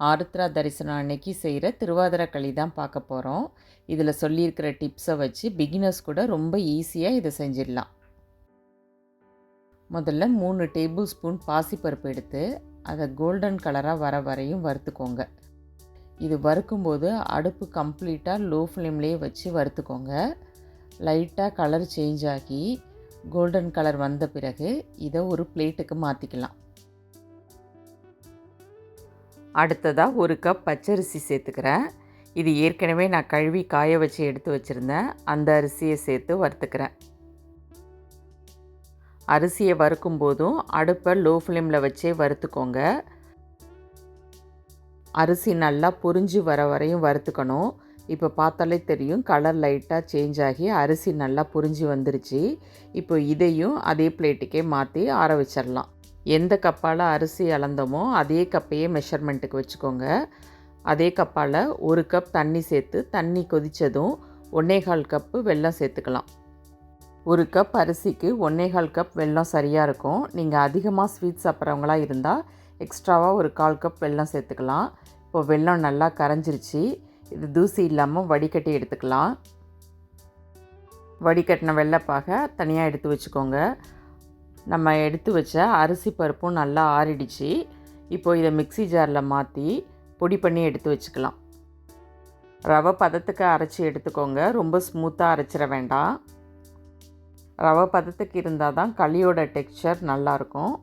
ஆருத்ரா தரிசனம் அன்னைக்கு செய்கிற திருவாதிரக்களி தான் பார்க்க போகிறோம் இதில் சொல்லியிருக்கிற டிப்ஸை வச்சு பிகினர்ஸ் கூட ரொம்ப ஈஸியாக இதை செஞ்சிடலாம். முதல்ல மூணு டேபிள் ஸ்பூன் பாசிப்பருப்பு எடுத்து அதை கோல்டன் கலராக வர வரையும் வறுத்துக்கோங்க. இது வறுக்கும்போது அடுப்பு கம்ப்ளீட்டாக லோ ஃப்ளேம்லேயே வச்சு வறுத்துக்கோங்க. லைட்டாக கலர் சேஞ்ச் ஆகி கோல்டன் கலர் வந்த பிறகு இதை ஒரு பிளேட்டுக்கு மாற்றிக்கலாம் அடுத்ததாக ஒரு கப் பச்சரிசி சேர்த்துக்கிறேன். இது ஏற்கனவே நான் கழுவி காய வச்சு எடுத்து வச்சுருந்தேன். அந்த அரிசியை சேர்த்து வறுத்துக்கிறேன். அரிசியை வறுக்கும் போதும் அடுப்பை லோ ஃப்ளேமில் வச்சே வறுத்துக்கோங்க. அரிசி நல்லா புரிஞ்சு வர வரையும் வறுத்துக்கணும். இப்போ பார்த்தாலே தெரியும் கலர் லைட்டாக சேஞ்ச் ஆகி அரிசி நல்லா புரிஞ்சு வந்துருச்சு. இப்போ இதையும் அதே பிளேட்டுக்கே மாற்றி ஆற வச்சிடலாம் எந்த கப்பால் அரிசி அளந்தோமோ அதே கப்பையே மெஷர்மெண்ட்டுக்கு வச்சுக்கோங்க. அதே கப்பால் ஒரு கப் தண்ணி சேர்த்து தண்ணி கொதித்ததும் ஒன்னேகால் கப்பு வெல்லம் சேர்த்துக்கலாம். ஒரு கப் அரிசிக்கு ஒன்னேகால் கப் வெல்லம் சரியாக இருக்கும். நீங்கள் அதிகமாக ஸ்வீட் சாப்பிட்றவங்களா இருந்தால் எக்ஸ்ட்ராவாக ஒரு கால் கப் வெல்லம் சேர்த்துக்கலாம். இப்போ வெல்லம் நல்லா கரைஞ்சிருச்சு. இது தூசி இல்லாமல் வடிகட்டி எடுத்துக்கலாம். வடிகட்டின வெள்ளைப்பாக தனியாக எடுத்து வச்சுக்கோங்க. நம்ம எடுத்து வச்ச அரிசி பருப்பும் நல்லா ஆறிடுச்சு. இப்போ இதை மிக்சி ஜாரில் மாற்றி பொடி பண்ணி எடுத்து வச்சுக்கலாம். ரவை பதத்துக்கு அரைச்சி எடுத்துக்கோங்க. ரொம்ப ஸ்மூத்தாக அரைச்சிட வேண்டாம். ரவை பதத்துக்கு இருந்தால் தான் களியோட டெக்ஸ்சர் நல்லாயிருக்கும்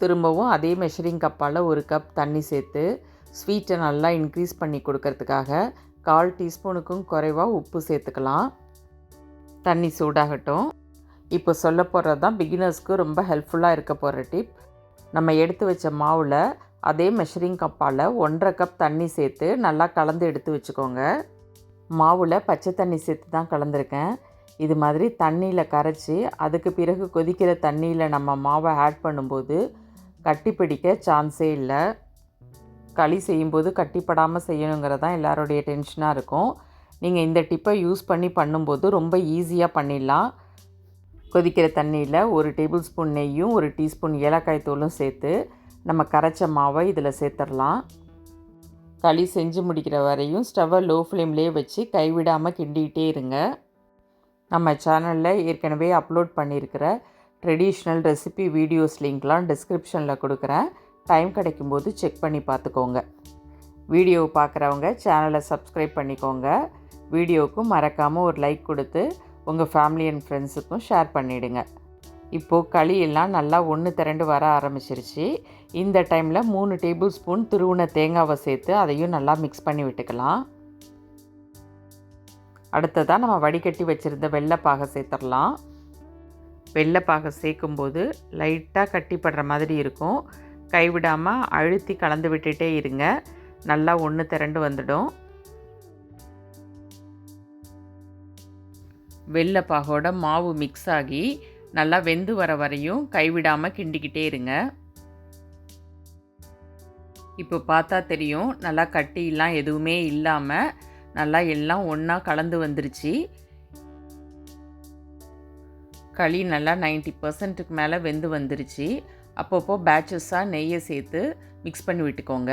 திரும்பவும் அதே மெஷரிங் கப்பால் ஒரு கப் தண்ணி சேர்த்து ஸ்வீட்டை நல்லா இன்க்ரீஸ் பண்ணி கொடுக்கறதுக்காக கால் டீஸ்பூனுக்கும் குறைவாக உப்பு சேர்த்துக்கலாம். தண்ணி சூடாகட்டும். இப்போ சொல்ல போகிறது தான் பிகினர்ஸ்க்கு ரொம்ப ஹெல்ப்ஃபுல்லாக இருக்க போகிற டிப் நம்ம எடுத்து வச்ச மாவில் அதே மெஷரிங் கப்பால் ஒன்றரை கப் தண்ணி சேர்த்து நல்லா கலந்து எடுத்து வச்சுக்கோங்க. மாவில் பச்சை தண்ணி சேர்த்து தான் கலந்துருக்கேன். இது மாதிரி தண்ணியில் கரைச்சி அதுக்கு பிறகு கொதிக்கிற தண்ணியில் நம்ம மாவை ஆட் பண்ணும்போது கட்டி பிடிக்க சான்ஸே இல்லை. களி செய்யும்போது கட்டிப்படாமல் செய்யணுங்கிறது தான் எல்லாருடைய டென்ஷனாக இருக்கும். நீங்கள் இந்த டிப்பை யூஸ் பண்ணி பண்ணும்போது ரொம்ப ஈஸியாக பண்ணிடலாம். கொதிக்கிற தண்ணியில் ஒரு டேபிள் ஸ்பூன் நெய்யும் ஒரு டீஸ்பூன் ஏலக்காய் தூளும் சேர்த்து நம்ம கரைச்ச மாவை இதில் சேர்த்துடலாம் களி செஞ்சு முடிக்கிற வரையும் ஸ்டவ்வை லோ ஃப்ளேம்லேயே வச்சு கைவிடாமல் கிண்டிகிட்டே இருங்க. நம்ம சேனலில் ஏற்கனவே அப்லோட் பண்ணியிருக்கிற ட்ரெடிஷ்னல் ரெசிபி வீடியோஸ் லிங்க்லாம் டிஸ்கிரிப்ஷனில் கொடுக்குறேன். டைம் கிடைக்கும்போது செக் பண்ணி பார்த்துக்கோங்க. வீடியோவை பார்க்குறவங்க சேனலை சப்ஸ்கிரைப் பண்ணிக்கோங்க. வீடியோவுக்கும் மறக்காமல் ஒரு லைக் கொடுத்து உங்கள் ஃபேமிலி அண்ட் ஃப்ரெண்ட்ஸுக்கும் ஷேர் பண்ணிவிடுங்க இப்போது களியெல்லாம் நல்லா ஒன்று திரண்டு வர ஆரம்பிச்சிருச்சு. இந்த டைமில் மூணு டேபிள் ஸ்பூன் திருவுண தேங்காவை சேர்த்து அதையும் நல்லா மிக்ஸ் பண்ணி விட்டுக்கலாம். அடுத்ததாக நம்ம வடிகட்டி வச்சுருந்த வெள்ளைப்பாகை சேர்த்துடலாம். வெள்ளைப்பாகை சேர்க்கும்போது லைட்டாக கட்டிப்படுற மாதிரி இருக்கும். கைவிடாமல் அழுத்தி கலந்து விட்டுட்டே இருங்க. நல்லா ஒன்று திரண்டு வந்துடும். வெள்ளைப்பாகோட மாவு மிக்ஸ் ஆகி நல்லா வெந்து வர வரையும் கைவிடாமல் கிண்டிக்கிட்டே இருங்க. இப்போ பார்த்தா தெரியும் நல்லா கட்டிலாம் எதுவுமே இல்லாமல் நல்லா எல்லாம் ஒன்றா கலந்து வந்துருச்சு. களி நல்லா நைன்ட்டி பர்சன்ட்டுக்கு மேலே வெந்து வந்துருச்சு. அப்பப்போ பேட்சஸாக நெய்யை சேர்த்து மிக்ஸ் பண்ணி விட்டுக்கோங்க.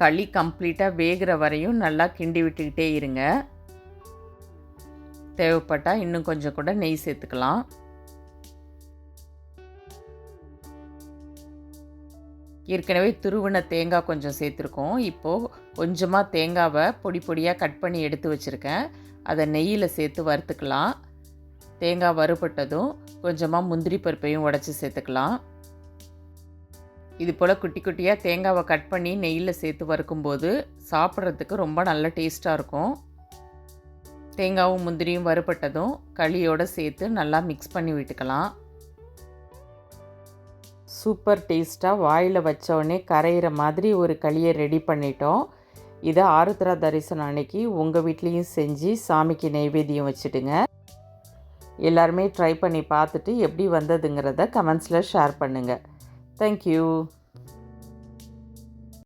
களி கம்ப்ளீட்டாக வேகிற வரையும் நல்லா கிண்டி விட்டுக்கிட்டே இருங்க. தேவைப்பட்டால் இன்னும் கொஞ்சம் கூட நெய் சேர்த்துக்கலாம். ஏற்கனவே துருவின தேங்காய் கொஞ்சம் சேர்த்துருக்கோம். இப்போது கொஞ்சமாக தேங்காவை பொடி பொடியாக கட் பண்ணி எடுத்து வச்சுருக்கேன். அதை நெய்யில் சேர்த்து வறுத்துக்கலாம். தேங்காய் வறுபட்டதும் கொஞ்சமாக முந்திரி பருப்பையும் உடச்சி சேர்த்துக்கலாம். இது போல் குட்டி குட்டியாக தேங்காவை கட் பண்ணி நெய்யில் சேர்த்து வறுக்கும்போது சாப்பிட்றதுக்கு ரொம்ப நல்ல டேஸ்ட்டாக இருக்கும். தேங்காவும் முந்திரியும் வறுபட்டதும் களியோடு சேர்த்து நல்லா மிக்ஸ் பண்ணி விட்டுக்கலாம். சூப்பர் டேஸ்ட்டாக வாயில் வச்சோடனே கரையிற மாதிரி ஒரு களியை ரெடி பண்ணிட்டோம். இதை ஆருத்ரா தரிசனம் அன்னைக்கு உங்கள் வீட்லேயும் செஞ்சு சாமிக்கு நைவேத்தியம் வச்சுடுங்க எல்லாருமே ட்ரை பண்ணி பார்த்துட்டு எப்படி வந்ததுங்கிறத கமெண்ட்ஸில் ஷேர் பண்ணுங்கள் தேங்க்யூ